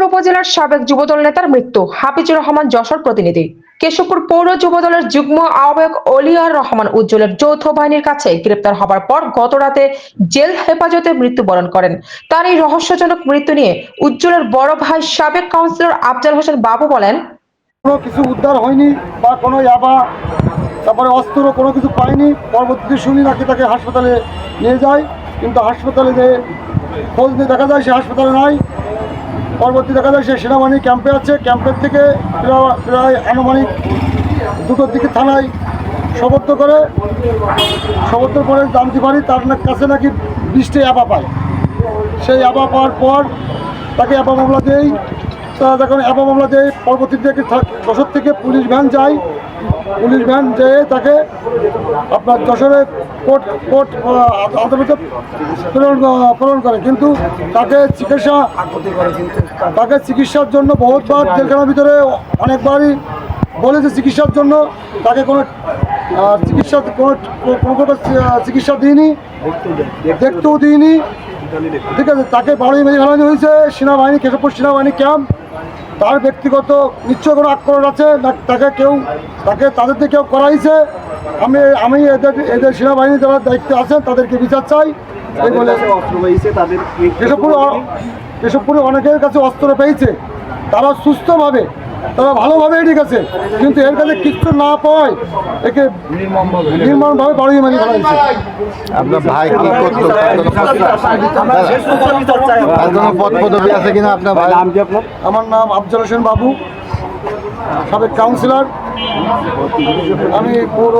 কেশবপুর উপজেলার সাবেক যুবদল নেতার মৃত্যু, হাফিজুর রহমান যশোর প্রতিনিধি। কেশবপুর পৌর যুবদলের যুগ্ম আহ্বায়ক অলিয়ার রহমান উজ্জ্বলের যৌথ বাহিনীর কাছে গ্রেপ্তার হবার পর গতরাতে জেল হেফাজতে মৃত্যুবরণ করেন। তার এই রহস্যজনক মৃত্যু নিয়ে উজ্জ্বলের বড় ভাই সাবেক কাউন্সিলর আফজাল হোসেন বাবু বলেন, কোনো কিছু উদ্ধার হয়নি বা কোনো ইয়াবা, তারপরে অস্ত্র কোনো কিছু পাইনি পরবর্তীতে শুনি নাকি তাকে হাসপাতালে নিয়ে যায়, কিন্তু হাসপাতালে যে খোঁজ দেখা যায় সে হাসপাতালে নাই। পরবর্তী দেখা যায় সে সেনাবাহিনী ক্যাম্পে আছে। ক্যাম্পের থেকে প্রায়- আনুমানিক দুটোর দিকে থানায় সমর্থ করে। সমর্থ করে জানতে পারি তার কাছে নাকি বৃষ্টি অ্যাপা পায়। সেই অ্যাপা পাওয়ার পর তাকে অ্যাপা মামলা দেই। তা যখন অ্যাপা মামলা দেয়, পরবর্তীতে যশোর থেকে পুলিশ ভ্যান যায়। পুলিশ ভ্যান যেয়ে তাকে আপনার যশোরে কোর্ট কোর্ট আদালতে প্রেরণ প্রেরণ করে। কিন্তু তাকে চিকিৎসা, তাকে চিকিৎসার জন্য বহুতবার জেলখানার ভিতরে অনেকবারই বলেছে চিকিৎসার জন্য। তাকে কোনো চিকিৎসা, কোনো কোনো প্রকার চিকিৎসা দিইনি, দেখতেও দিইনি। ঠিক আছে, তাকে বাড়ি মেরে ফেলানো হয়েছে, সেনাবাহিনী, কেশবপুর সেনাবাহিনী ক্যাম্প। তার ব্যক্তিগত নিশ্চয় কোনো আক্রমণ আছে? না তাকে কেউ তাকে তাদের থেকে কেউ করাইছে? আমি আমি এদের এদের সেনাবাহিনী যারা দায়িত্বে আছেন তাদেরকে বিচার চাই। এই বলে অস্ত্র পেয়েছে তাদের কেশবপুরে কেশবপুরে অনেকের কাছে অস্ত্র পেয়েছে তারা সুস্থভাবে তারা ভালোভাবে ঠিক আছে। কিন্তু এর কাছে কিচ্ছু না পাওয়ায় একে নির্মমভাবে বাড়ি ফেলা হয়েছে। আপনার ভাই কি করতো তার কোনো পদ পদবি আছে কিনা আপনার ভাই? নাম কি আপনার? আমার নাম আফজল হোসেন বাবু সাবেক কাউন্সিলর। আমি পৌর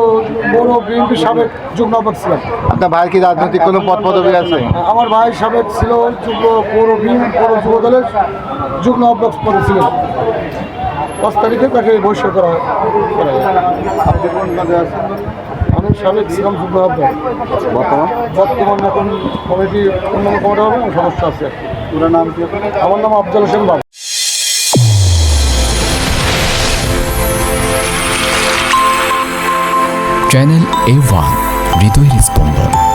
পৌর বিএনপির সাবেক যুগ্ম আহ্বায়ক ছিলাম। আপনার ভাইয়ের কি রাজনৈতিক কোনো পদ পদবি আছে? আমার ভাই সাবেক ছিল যুগ্ম পৌর বিএনপি পৌর যুব দলের যুগ্ম আহ্বায়ক পদে ছিলেন। পাঁচ তারিখে তাকে বহিষ্কার করা করা আমি সাবেক ছিলাম যুগ্ম আহ্বায়ক। বর্তমান? বর্তমান এখন কমিটি অন্যান্য কমিটি হবে আমি সদস্য আছে। নাম কি আমার নাম আফজল হোসেন বাবু। চ্যানেল এ ওয়ান হৃদয় স্পন্দন।